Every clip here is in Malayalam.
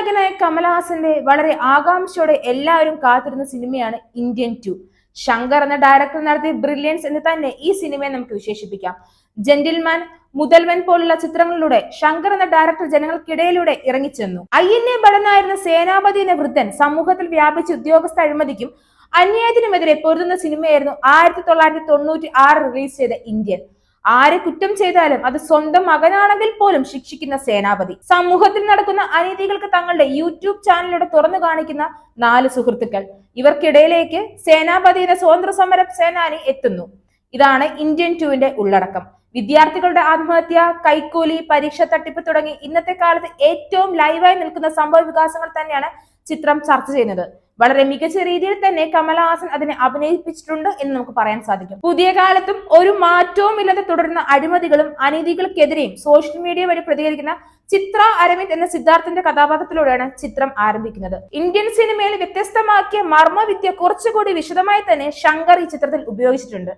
നായകനായ കമലഹാസന്റെ വളരെ ആകാംക്ഷയോടെ എല്ലാവരും കാത്തിരുന്ന സിനിമയാണ് ഇന്ത്യൻ ടു. ശങ്കർ എന്ന ഡയറക്ടർ നടത്തിയ ബ്രില്യൻസ് എന്ന് തന്നെ ഈ സിനിമയെ നമുക്ക് വിശേഷിപ്പിക്കാം. ജെന്റിൽമാൻ മുതൽവൻ പോലുള്ള ചിത്രങ്ങളിലൂടെ ശങ്കർ എന്ന ഡയറക്ടർ ജനങ്ങൾക്കിടയിലൂടെ ഇറങ്ങിച്ചെന്നു. ഐ എൻ എ ഭടനായിരുന്ന സേനാപതി എന്ന വൃദ്ധൻ സമൂഹത്തിൽ വ്യാപിച്ച ഉദ്യോഗസ്ഥ അഴിമതിക്കും അന്യായത്തിനുമെതിരെ പൊരുതുന്ന സിനിമയായിരുന്നു ആയിരത്തി തൊള്ളായിരത്തി തൊണ്ണൂറ്റി ആറ് റിലീസ് ചെയ്ത ഇന്ത്യൻ ആരെ കുറ്റം ചെയ്താലും അത് സ്വന്തം മകനാണെങ്കിൽ പോലും ശിക്ഷിക്കുന്ന സേനാപതി. സമൂഹത്തിൽ നടക്കുന്ന അനീതികൾക്ക് തങ്ങളുടെ യൂട്യൂബ് ചാനലിലൂടെ തുറന്നു കാണിക്കുന്ന നാല് സുഹൃത്തുക്കൾ. ഇവർക്കിടയിലേക്ക് സേനാപതി എന്ന സ്വതന്ത്ര സമര സേനാനി എത്തുന്നു. ഇതാണ് ഇന്ത്യൻ ടുവിന്റെ ഉള്ളടക്കം. വിദ്യാർത്ഥികളുടെ ആത്മഹത്യ കൈക്കൂലി പരീക്ഷ തട്ടിപ്പ് തുടങ്ങി ഇന്നത്തെ കാലത്ത് ഏറ്റവും ലൈവായി നിൽക്കുന്ന സംഭവ വികാസങ്ങൾ തന്നെയാണ് ചിത്രം ചർച്ച ചെയ്യുന്നത്. വളരെ മികച്ച രീതിയിൽ തന്നെ കമലഹാസൻ അതിനെ അഭിനയിപ്പിച്ചിട്ടുണ്ട് എന്ന് നമുക്ക് പറയാൻ സാധിക്കും. പുതിയ കാലത്തും ഒരു മാറ്റവും ഇല്ലാതെ തുടരുന്ന അഴിമതികളും അനീതികൾക്കെതിരെയും സോഷ്യൽ മീഡിയ വഴി പ്രതികരിക്കുന്ന ചിത്ര അരവിന്ദ് എന്ന സിദ്ധാർത്ഥന്റെ കഥാപാത്രത്തിലൂടെയാണ് ചിത്രം ആരംഭിക്കുന്നത്. ഇന്ത്യൻ സിനിമയിൽ വ്യത്യസ്തമാക്കിയ മർമ്മവിദ്യ കുറച്ചുകൂടി വിശദമായി തന്നെ ശങ്കർ ഈ ചിത്രത്തിൽ ഉപയോഗിച്ചിട്ടുണ്ട്.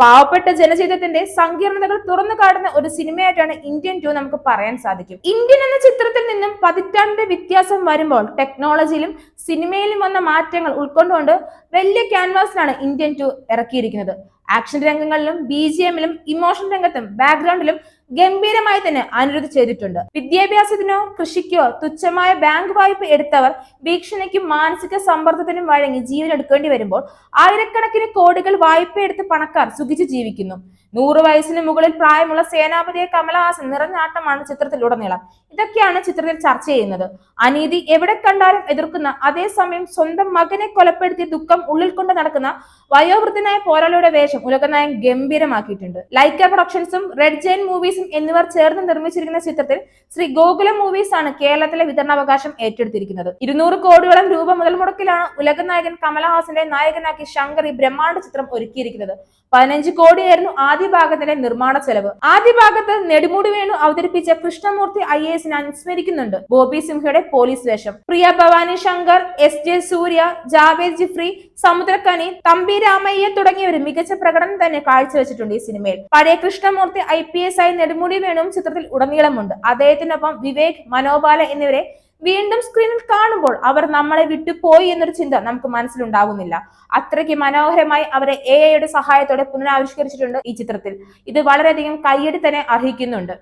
പാവപ്പെട്ട ജനജീവിതത്തിന്റെ സങ്കീർണതകൾ തുറന്നു കാണുന്ന ഒരു സിനിമയായിട്ടാണ് ഇന്ത്യൻ ടു നമുക്ക് പറയാൻ സാധിക്കും. ഇന്ത്യൻ എന്ന ചിത്രത്തിൽ നിന്നും പതിറ്റാണ്ടിന്റെ വ്യത്യാസം വരുമ്പോൾ ടെക്നോളജിയിലും സിനിമയിലും വന്ന മാറ്റങ്ങൾ ഉൾക്കൊണ്ടുകൊണ്ട് വലിയ ക്യാൻവാസിലാണ് ഇന്ത്യൻ ടു ഇറക്കിയിരിക്കുന്നത്. ആക്ഷൻ രംഗങ്ങളിലും ബി ജി എമ്മിലും ഇമോഷൻ രംഗത്തും ബാക്ക്ഗ്രൗണ്ടിലും ഗംഭീരമായി തന്നെ അനിരുദ്ധ ചെയ്തിട്ടുണ്ട്. വിദ്യാഭ്യാസത്തിനോ കൃഷിക്കോ തുച്ഛമായ ബാങ്ക് വായ്പ എടുത്തവർ ഭീഷണിക്കും മാനസിക സമ്മർദ്ദത്തിനും വഴങ്ങി ജീവൻ എടുക്കേണ്ടി വരുമ്പോൾ ആയിരക്കണക്കിന് കോടികൾ വായ്പ എടുത്ത് പണക്കാർ സുഖിച്ച് ജീവിക്കുന്നു. നൂറ് വയസ്സിന് മുകളിൽ പ്രായമുള്ള സേനാപതിയെ കമലഹാസൻ നിറഞ്ഞാട്ടമാണ് ചിത്രത്തിലുടനീളം. ഇതൊക്കെയാണ് ചിത്രത്തിൽ ചർച്ച ചെയ്യുന്നത്. അനീതി എവിടെ കണ്ടാലും എതിർക്കുന്ന അതേസമയം സ്വന്തം മകനെ കൊലപ്പെടുത്തിയ ദുഃഖം ഉള്ളിൽ കൊണ്ട് നടക്കുന്ന വയോവൃദ്ധനായ പോരാളിയുടെ വേഷം ഉലകനായം ഗംഭീരമാക്കിയിട്ടുണ്ട്. ലൈക്ക പ്രൊഡക്ഷൻസും റെഡ് ജെയിൻ മൂവീസും എന്നിവർ ചേർന്ന് നിർമ്മിച്ചിരിക്കുന്ന ചിത്രത്തിൽ ശ്രീ ഗോകുലം മൂവീസ് ആണ് കേരളത്തിലെ വിതരണാവകാശം ഏറ്റെടുത്തിരിക്കുന്നത്. ഇരുന്നൂറ് കോടിയോളം രൂപ മുതൽ മുടക്കിലാണ് ഉലകനായകൻ കമലഹാസന്റെ നായകനാക്കി ശങ്കർ ഈ ബ്രഹ്മാണ്ഡ ചിത്രം ഒരുക്കിയിരിക്കുന്നത്. പതിനഞ്ച് കോടിയായിരുന്നു ആദ്യ ഭാഗത്തിന്റെ നിർമ്മാണ ചെലവ്. ആദ്യ ഭാഗത്ത് നെടുമുടി വേണു അവതരിപ്പിച്ച കൃഷ്ണമൂർത്തി ഐ എസിനെ അനുസ്മരിക്കുന്നുണ്ട് ബോബി സിംഹയുടെ പോലീസ് വേഷം. പ്രിയ ഭവാനി ശങ്കർ എസ് ജെ സൂര്യ ജാവേദ് ജിഫ്രി സമുദ്രക്കനി തമ്പി രാമയ്യ തുടങ്ങിയവർ മികച്ച പ്രകടനം തന്നെ കാഴ്ചവെച്ചിട്ടുണ്ട് ഈ സിനിമയിൽ. പഴയ കൃഷ്ണമൂർത്തി ഐ പി എസ് ആയി നെടുമുടി വേണുവും ചിത്രത്തിൽ ഉടനീളമുണ്ട്. അദ്ദേഹത്തിനൊപ്പം വിവേക് മനോബാല എന്നിവരെ വീണ്ടും സ്ക്രീനിൽ കാണുമ്പോൾ അവർ നമ്മളെ വിട്ടുപോയി എന്നൊരു ചിന്ത നമുക്ക് മനസ്സിലുണ്ടാകുന്നില്ല. അത്രയ്ക്ക് മനോഹരമായി അവരെ എ ഐയുടെ സഹായത്തോടെ പുനരാവിഷ്കരിച്ചിട്ടുണ്ട് ഈ ചിത്രത്തിൽ. ഇത് വളരെയധികം കയ്യടി തന്നെ അർഹിക്കുന്നുണ്ട്.